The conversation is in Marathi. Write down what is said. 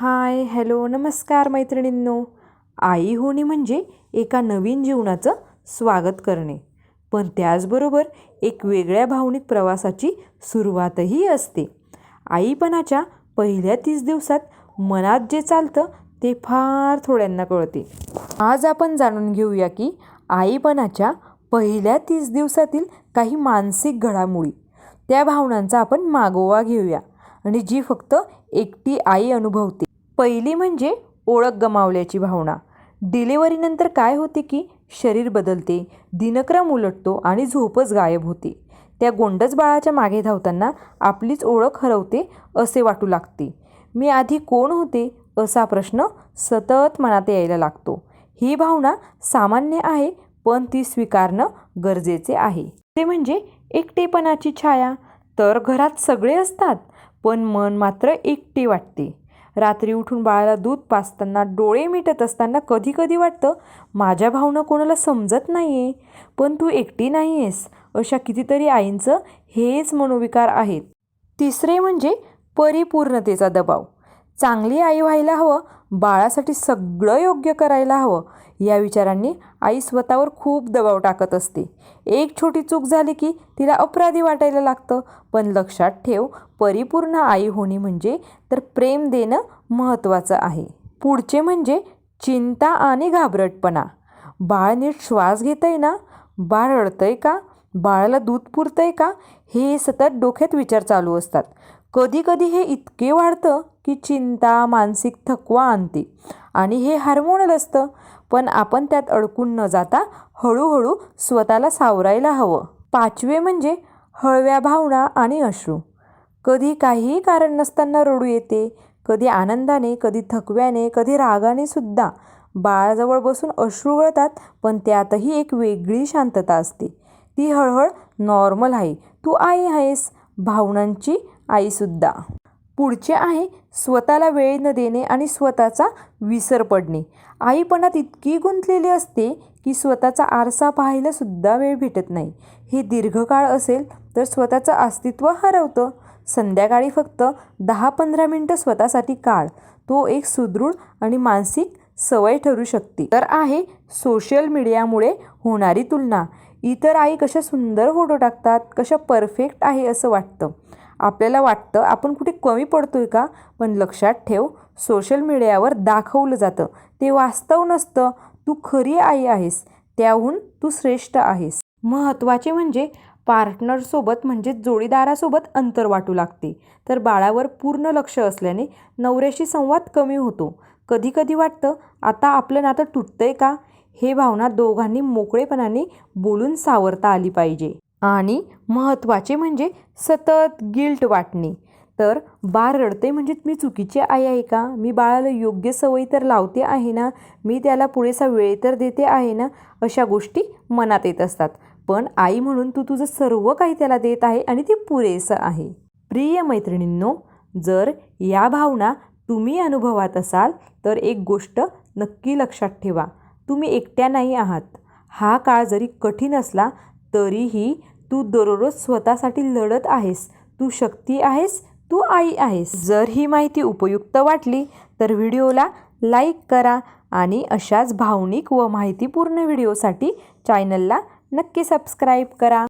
हाय हॅलो नमस्कार मैत्रिणींनो. आई होणे म्हणजे एका नवीन जीवनाचं स्वागत करणे. पण त्याचबरोबर एक वेगळ्या भावनिक प्रवासाची सुरुवातही असते. आईपणाच्या पहिल्या तीस दिवसात मनात जे चालतं ते फार थोड्यांना कळते. आज आपण जाणून घेऊया की आईपणाच्या पहिल्या तीस दिवसातील काही मानसिक घडामोडी. त्या भावनांचा आपण मागोवा घेऊया आणि जी फक्त एकटी आई अनुभवते. पहिली म्हणजे ओळख गमावल्याची भावना. डिलिव्हरीनंतर काय होते की शरीर बदलते दिनक्रम उलटतो आणि झोपच गायब होते. त्या गोंडच बाळाच्या मागे धावताना आपलीच ओळख हरवते असे वाटू लागते. मी आधी कोण होते असा प्रश्न सतत मनात यायला लागतो. ही भावना सामान्य आहे पण ती स्वीकारणं गरजेचे आहे. ते म्हणजे एकटेपणाची छाया. तर घरात सगळे असतात पण मन मात्र एकटे वाटते. रात्री उठून बाळाला दूध पाजताना डोळे मिटत असताना कधी कधी वाटतं माझ्या भावना कोणाला समजत नाही आहे पण तू एकटी नाही आहेस अशा कितीतरी आईंचं हेच मनोविकार आहेत. तिसरे म्हणजे परिपूर्णतेचा दबाव. चांगली आई व्हायला हवं बाळासाठी सगळं योग्य करायला हवं या विचारांनी आई स्वतःवर खूप दबाव टाकत असते. एक छोटी चूक झाली की तिला अपराधी वाटायला लागतं पण लक्षात ठेव परिपूर्ण आई होणे म्हणजे तर प्रेम देणं महत्त्वाचं आहे. पुढचे म्हणजे चिंता आणि घाबरटपणा. बाळ नीट श्वास आहे ना? बाळ रडतंय का? बाळाला दूध पुरतंय का? हे सतत डोक्यात विचार चालू असतात. कधी कधी हे इतके वाढतं की चिंता मानसिक थकवा आणते. आणि हे हार्मोनल असतं पण आपण त्यात अडकून न जाता हळूहळू स्वतःला सावरायला हवं. पाचवे म्हणजे हळव्या भावना आणि अश्रू. कधी काहीही कारण नसताना रडू येते कधी आनंदाने कधी थकव्याने कधी रागाने सुद्धा. बाळाजवळ बसून अश्रू गळतात पण त्यातही एक वेगळी शांतता असते. ती हळहळ नॉर्मल आहे. तू आई आहेस भावनांची आईसुद्धा पुढचे आहे स्वतःला वेळ न देणे आणि स्वतःचा विसर पडणे. आईपणात इतकी गुंतलेली असते की स्वतःचा आरसा पाहायलासुद्धा वेळ भेटत नाही. हे दीर्घकाळ असेल तर स्वतःचं अस्तित्व हरवतं. संध्याकाळी फक्त दहा पंधरा मिनटं स्वतःसाठी काळ. तो एक सुदृढ आणि मानसिक सवय ठरू शकते. तर आहे सोशल मीडियामुळे होणारी तुलना. इतर आई कशा सुंदर फोटो टाकतात कशा परफेक्ट आहे असं वाटतं. आपल्याला वाटतं आपण कुठे कमी पडतोय का? पण लक्षात ठेव सोशल मीडियावर दाखवलं जातं. ते वास्तव नसतं. तू खरी आई आहेस. त्याहून तू श्रेष्ठ आहेस. महत्त्वाचे म्हणजे पार्टनरसोबत म्हणजे जोडीदारासोबत अंतर वाटू लागते. तर बाळावर पूर्ण लक्ष असल्याने नवऱ्याशी संवाद कमी होतो. कधी कधी वाटतं आता आपलं नातं तुटतंय का? हे भावना दोघांनी मोकळेपणाने बोलून सावरता आली पाहिजे. आणि महत्त्वाचे म्हणजे सतत गिल्ट वाटणे. तर बाळ रडते म्हणजे मी चुकीची आई आहे का? मी बाळाला योग्य सवयी तर लावते आहे ना? मी त्याला पुरेसा वेळ तर देते आहे ना? अशा गोष्टी मनात येत असतात. पण आई म्हणून तू तुझं सर्व काही त्याला देत आहे आणि ते पुरेसं आहे. प्रिय मैत्रिणींनो जर या भावना तुम्ही अनुभवात असाल तर एक गोष्ट नक्की लक्षात ठेवा. तुम्ही एकट्या नाही आहात. हा काळ जरी कठीण असला तरीही तू दररोज स्वतःसाठी लढत आहेस. तू शक्ती आहेस तू आई आहेस. जर ही माहिती उपयुक्त वाटली तर व्हिडिओला लाईक करा आणि अशाच भावनिक व माहितीपूर्ण व्हिडिओसाठी चॅनलला नक्की सबस्क्राईब करा.